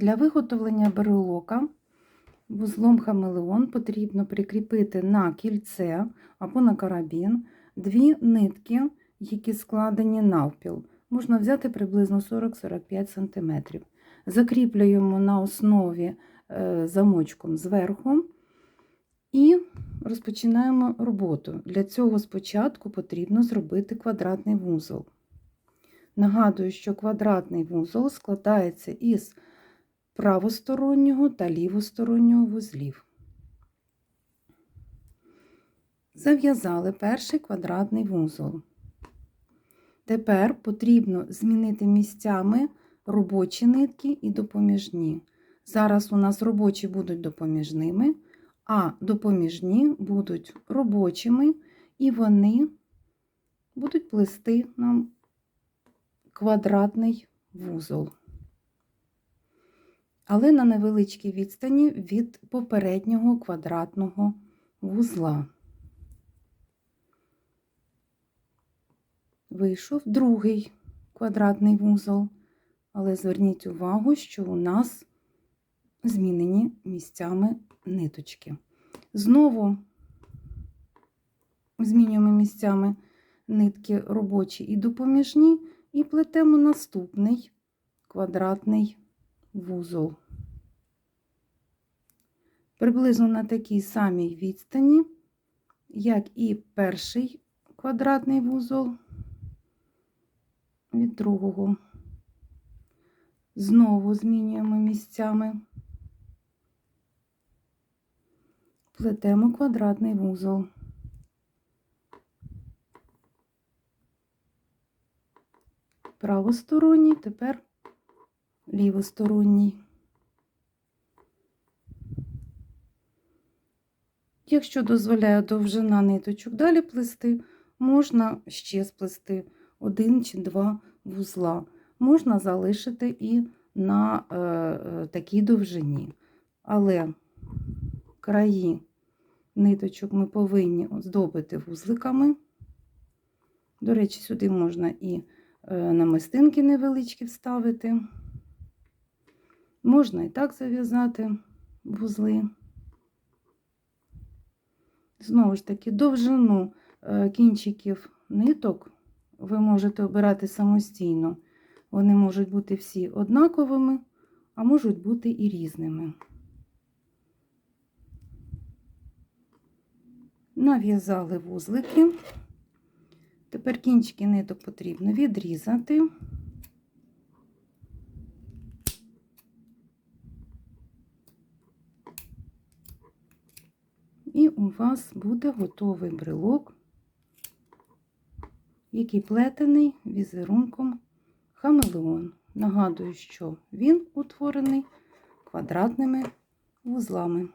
Для виготовлення брелока вузлом хамелеон потрібно прикріпити на кільце або на карабін дві нитки, які складені навпіл. Можна взяти приблизно 40-45 см. Закріплюємо на основі е, замочком зверху і розпочинаємо роботу. Для цього спочатку потрібно зробити квадратний вузол. Нагадую, що квадратний вузол складається із правостороннього та лівостороннього вузлів. Зав'язали перший квадратний вузол. Тепер потрібно змінити місцями робочі нитки і допоміжні. Зараз у нас робочі будуть допоміжними, а допоміжні будуть робочими, і вони будуть плести нам квадратний вузол. Але на невеличкій відстані від попереднього квадратного вузла. Вийшов другий квадратний вузол, але зверніть увагу, що у нас змінені місцями ниточки. Знову змінюємо місцями нитки робочі і допоміжні, і плетемо наступний квадратний вузол. Приблизно на такій самій відстані, як і перший квадратний вузол від другого. Знову змінюємо місцями, плетемо квадратний вузол. Правосторонній, тепер лівосторонній. Якщо дозволяє довжина ниточок далі плести, можна ще сплести один чи два вузла. Можна залишити і на е, е, такій довжині. Але краї ниточок ми повинні оздобити вузликами. До речі, сюди можна і е, намистинки невеличкі вставити. Можна і так зав'язати вузли. Знову ж таки, довжину е, кінчиків ниток ви можете обирати самостійно. Вони можуть бути всі однаковими, а можуть бути і різними. Нав'язали вузлики. Тепер кінчики ниток потрібно відрізати. І у вас буде готовий брелок, який плетений візерунком хамелеон. Нагадую, що він утворений квадратними вузлами.